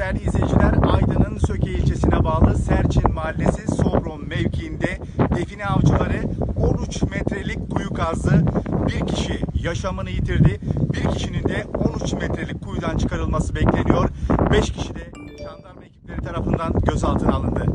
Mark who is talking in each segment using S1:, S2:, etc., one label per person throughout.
S1: değerli izleyiciler. Aydın'ın Söke ilçesine bağlı Serçin Mahallesi Sobron mevkiinde define avcıları 13 metrelik kuyu kazdı. Bir kişi yaşamını yitirdi. Bir kişinin de 13 metrelik kuyudan çıkarılması bekleniyor. 5 kişi de jandarma ekipleri tarafından gözaltına alındı.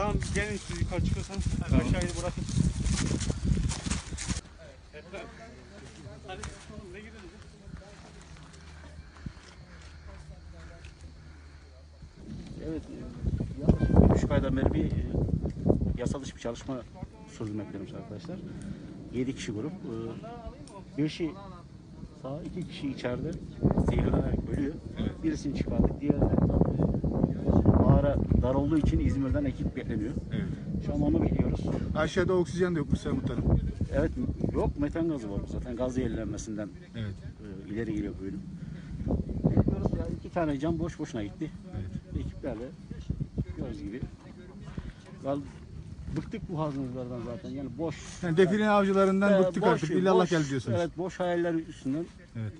S2: Tamam gelin siz yukarı çıkıyorsanız aşağıyı bırakın. Hadi ne gidiyorsunuz?
S3: Evet, e, yaklaşık bir buçuk aydan beri bir e, yasal dışı bir çalışma sürdürmekteyiz arkadaşlar. 7 kişi grup. E, Beşi sağ, iki kişi içeride zehirlenerek ölüyor. Birisini çıkardık, diğeri mağara dar olduğu için İzmir'den ekip bekleniyor.
S1: Evet.
S3: Şu an onu biliyoruz.
S1: Aşağıda oksijen de yok Sayın Muhtarım.
S3: Evet, yok metan gazı var zaten gaz zehirlenmesinden
S1: Evet.
S3: e, ileri geliyor kuyunun. Bekliyoruz ya iki tane cam boş boşuna gitti.
S1: Evet.
S3: Ekiplerle gördüğünüz gibi. Gal bıktık bu hazırlıklardan zaten yani boş.
S1: Yani define avcılarından
S3: e,
S1: bıktık
S3: boş-
S1: artık. İllallah
S3: boş-
S1: geldi diyorsunuz.
S3: Evet boş hayaller üstünden.
S1: Evet.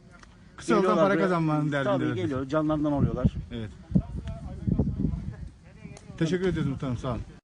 S1: Kısa yoldan para kazanmanın derdinde.
S3: Tabii geliyor canlarından oluyorlar.
S1: Evet. Teşekkür ederiz muhtarım sağ olun.